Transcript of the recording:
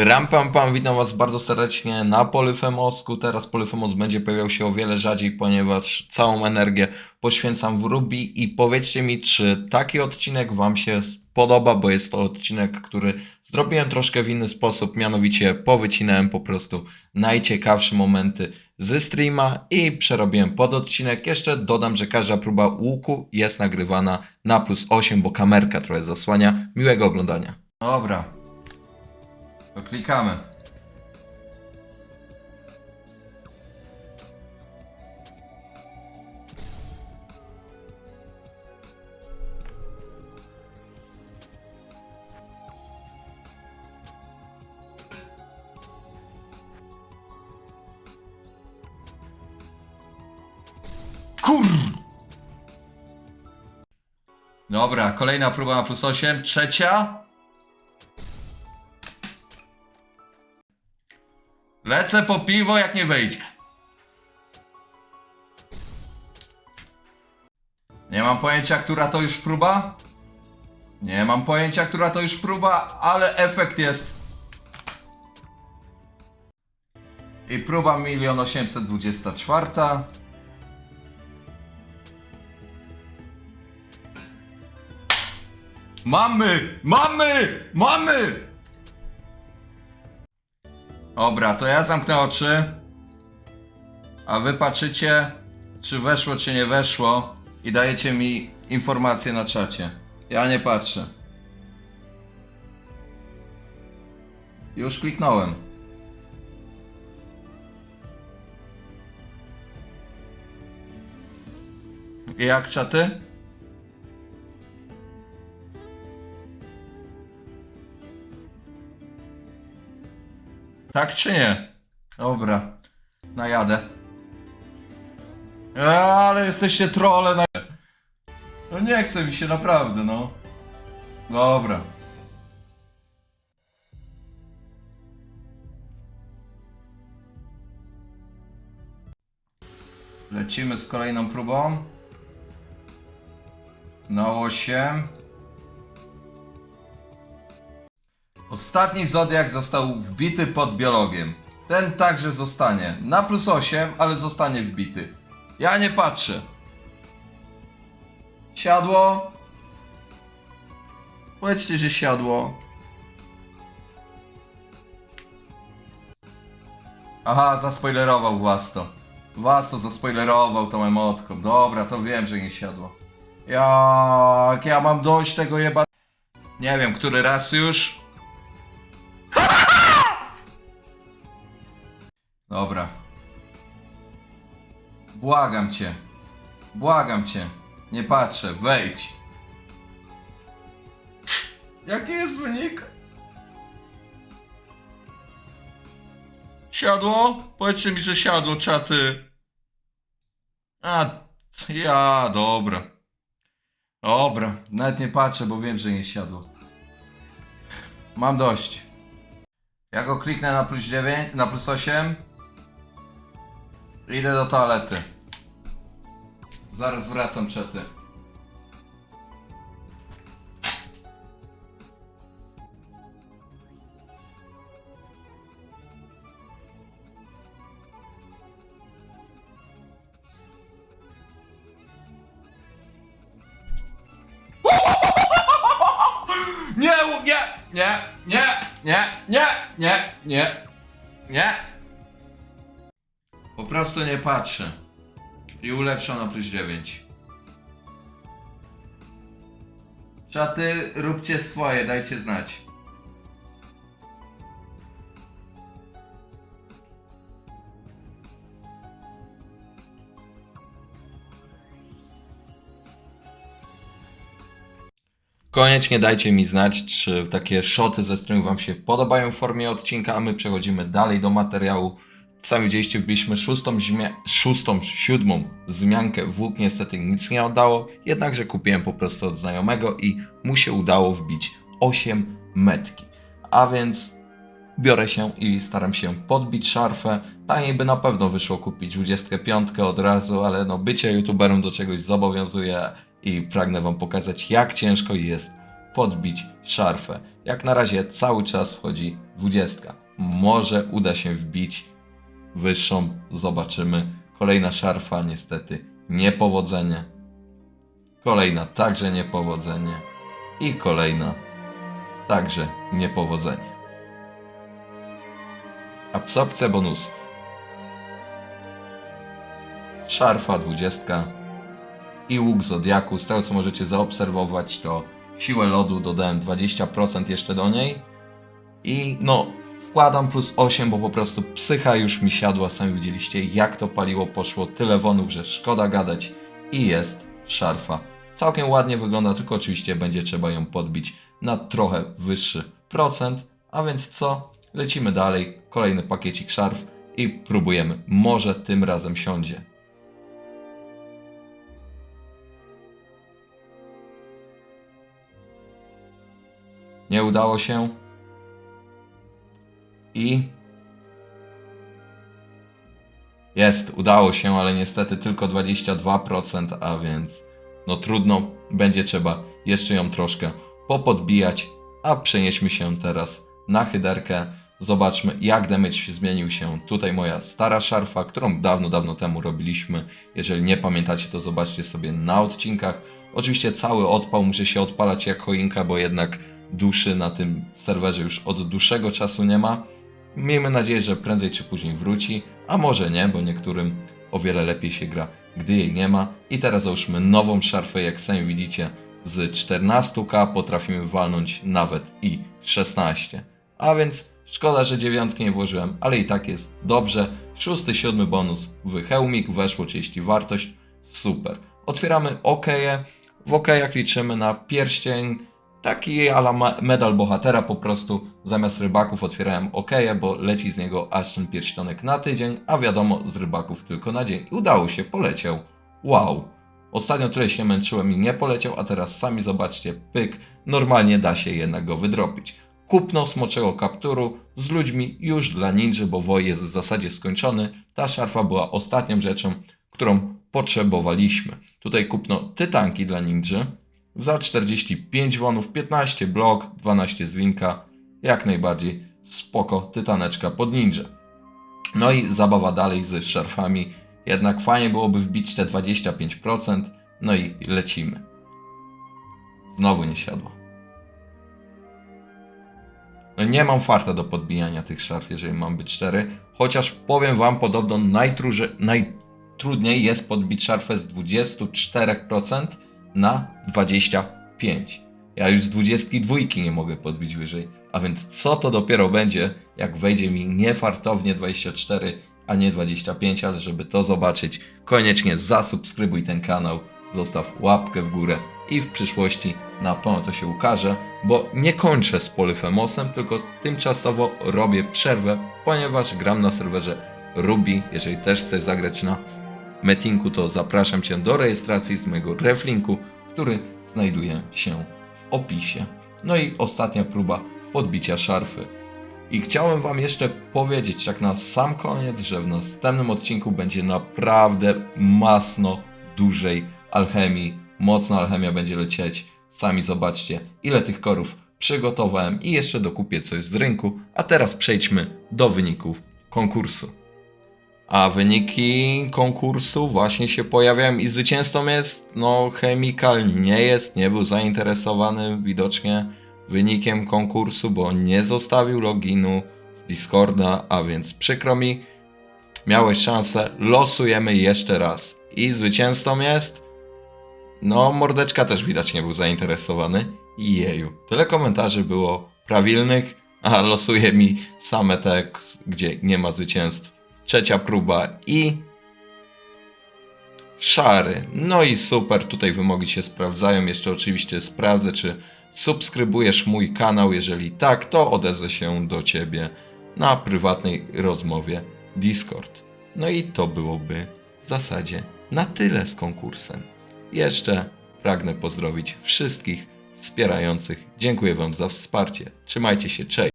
Ram pam pam, witam was bardzo serdecznie na Polyfemosku. Teraz Polyfemos będzie pojawiał się o wiele rzadziej, ponieważ całą energię poświęcam w Ruby i powiedzcie mi, czy taki odcinek wam się podoba, bo jest to odcinek, który zrobiłem troszkę w inny sposób, mianowicie powycinałem po prostu najciekawsze momenty ze streama i przerobiłem pod odcinek. Jeszcze dodam, że każda próba łuku jest nagrywana na plus 8, bo kamerka trochę zasłania. Miłego oglądania. Dobra. To klikamy. Kur... Dobra, kolejna próba na plus 8, trzecia. Lecę po piwo, jak nie wejdzie. Nie mam pojęcia, która to już próba. Nie mam pojęcia, która to już próba, ale efekt jest. I próba 1 824. Mamy! Mamy! Mamy! Dobra, to ja zamknę oczy. A wy patrzycie, czy weszło, czy nie weszło. I dajecie mi informacje na czacie. Ja nie patrzę. Już kliknąłem. I jak czaty? Tak czy nie? Dobra. Najadę. Eee, Ale jesteście trole na... No nie chce mi się naprawdę, no. Dobra. Lecimy z kolejną próbą. Na 8. Ostatni zodiak został wbity pod biologiem. Ten także zostanie. Na plus 8, ale zostanie wbity. Ja nie patrzę. Siadło. Powiedzcie, że siadło. Aha, zaspoilerował was to. Was to zaspoilerował tą emotką. Dobra, to wiem, że nie siadło. Jak ja mam dość tego jeba... Nie wiem, który raz już. Dobra. Błagam cię. Błagam cię. Nie patrzę. Wejdź. Jaki jest wynik? Siadło? Powiedzcie mi, że siadło, czaty. A, ja, dobra. Dobra, nawet nie patrzę, bo wiem, że nie siadło. Mam dość. Ja go kliknę na plus 9, na plus 8. Idę do toalety. Zaraz wracam, czety. Nie, nie, nie, nie, nie, nie, nie, nie, nie. Po prostu nie patrzę. I ulepszam na plus 9. Czaty, róbcie swoje, dajcie znać. Koniecznie dajcie mi znać, czy takie szoty ze streamu Wam się podobają w formie odcinka, a my przechodzimy dalej do materiału. Sami widzieliście, wbiliśmy szóstą, zmia- szóstą, siódmą zmiankę. Włók niestety nic nie oddało, jednakże kupiłem po prostu od znajomego i mu się udało wbić 8 metki. A więc biorę się i staram się podbić szarfę. Taniej by na pewno wyszło kupić 25 od razu, ale no bycie youtuberem do czegoś zobowiązuje i pragnę wam pokazać jak ciężko jest podbić szarfę. Jak na razie cały czas wchodzi 20. Może uda się wbić wyższą, zobaczymy. Kolejna szarfa, niestety niepowodzenie. Kolejna także niepowodzenie. I kolejna także niepowodzenie. Absorpcja bonusów. Szarfa 20 i łuk Zodiaku. Z tego co możecie zaobserwować, to siłę lodu dodałem 20% jeszcze do niej. I no, wkładam plus 8, bo po prostu psycha już mi siadła. Sami widzieliście, jak to paliło poszło. Tyle wonów, że szkoda gadać. I jest szarfa. Całkiem ładnie wygląda, tylko oczywiście będzie trzeba ją podbić na trochę wyższy procent. A więc co? Lecimy dalej. Kolejny pakiecik szarf i próbujemy. Może tym razem siądzie. Nie udało się. I. Jest, udało się, ale niestety tylko 22%, a więc no trudno, będzie trzeba jeszcze ją troszkę popodbijać, a przenieśmy się teraz na hyderkę. Zobaczmy jak damage zmienił się. Tutaj moja stara szarfa, którą dawno, dawno temu robiliśmy. Jeżeli nie pamiętacie, to zobaczcie sobie na odcinkach. Oczywiście cały odpał muszę się odpalać jak choinka, bo jednak duszy na tym serwerze już od dłuższego czasu nie ma. Miejmy nadzieję, że prędzej czy później wróci, a może nie, bo niektórym o wiele lepiej się gra, gdy jej nie ma. I teraz załóżmy nową szarfę, jak sami widzicie, z 14k potrafimy walnąć nawet i 16. A więc szkoda, że dziewiątki nie włożyłem, ale i tak jest dobrze. Szósty, siódmy bonus w hełmik weszło 30 wartość, super. Otwieramy okeje, w okejach liczymy na pierścień, taki ala medal bohatera po prostu. Zamiast rybaków otwierałem okeje, bo leci z niego aż ten pierścionek na tydzień, a wiadomo z rybaków tylko na dzień. I udało się, poleciał. Wow. Ostatnio tyle się męczyłem i nie poleciał, a teraz sami zobaczcie, pyk, normalnie da się jednak go wydropić. Kupno smoczego kapturu z ludźmi już dla ninja, bo woj jest w zasadzie skończony. Ta szarfa była ostatnią rzeczą, którą potrzebowaliśmy. Tutaj kupno tytanki dla ninja za 45 wonów, 15 blok, 12 zwinka, jak najbardziej spoko tytaneczka pod ninja. No i zabawa dalej z szarfami, jednak fajnie byłoby wbić te 25%, no i lecimy. Znowu nie siadło. No nie mam farta do podbijania tych szarf, jeżeli mam być cztery. Chociaż powiem wam, podobno najtrudniej jest podbić szarfę z 24% na 25%. Ja już z 22 nie mogę podbić wyżej. A więc co to dopiero będzie, jak wejdzie mi niefartownie 24, a nie 25, ale żeby to zobaczyć, koniecznie zasubskrybuj ten kanał, zostaw łapkę w górę i w przyszłości na pewno to się ukaże, bo nie kończę z Polyfemosem, tylko tymczasowo robię przerwę, ponieważ gram na serwerze Ruby. Jeżeli też chcesz zagrać na Metinku, to zapraszam Cię do rejestracji z mojego reflinku, który znajduje się w opisie. No i ostatnia próba podbicia szarfy. I chciałem Wam jeszcze powiedzieć, tak na sam koniec, że w następnym odcinku będzie naprawdę masno dużej alchemii. Mocna alchemia będzie lecieć. Sami zobaczcie, ile tych korów przygotowałem i jeszcze dokupię coś z rynku. A teraz przejdźmy do wyników konkursu. A wyniki konkursu właśnie się pojawiają i zwycięzcą jest, no, Chemical nie jest, nie był zainteresowany widocznie wynikiem konkursu, bo nie zostawił loginu z Discorda, a więc przykro mi, miałeś szansę, losujemy jeszcze raz. I zwycięzcą jest, no, mordeczka też widać nie był zainteresowany. Jeju, tyle komentarzy było prawilnych, a losuje mi same te, gdzie nie ma zwycięstw trzecia próba i szary. No i super, tutaj wymogi się sprawdzają. Jeszcze oczywiście sprawdzę, czy subskrybujesz mój kanał. Jeżeli tak, to odezwę się do ciebie na prywatnej rozmowie Discord. No i to byłoby w zasadzie na tyle z konkursem. Jeszcze pragnę pozdrowić wszystkich wspierających. Dziękuję Wam za wsparcie. Trzymajcie się, cześć.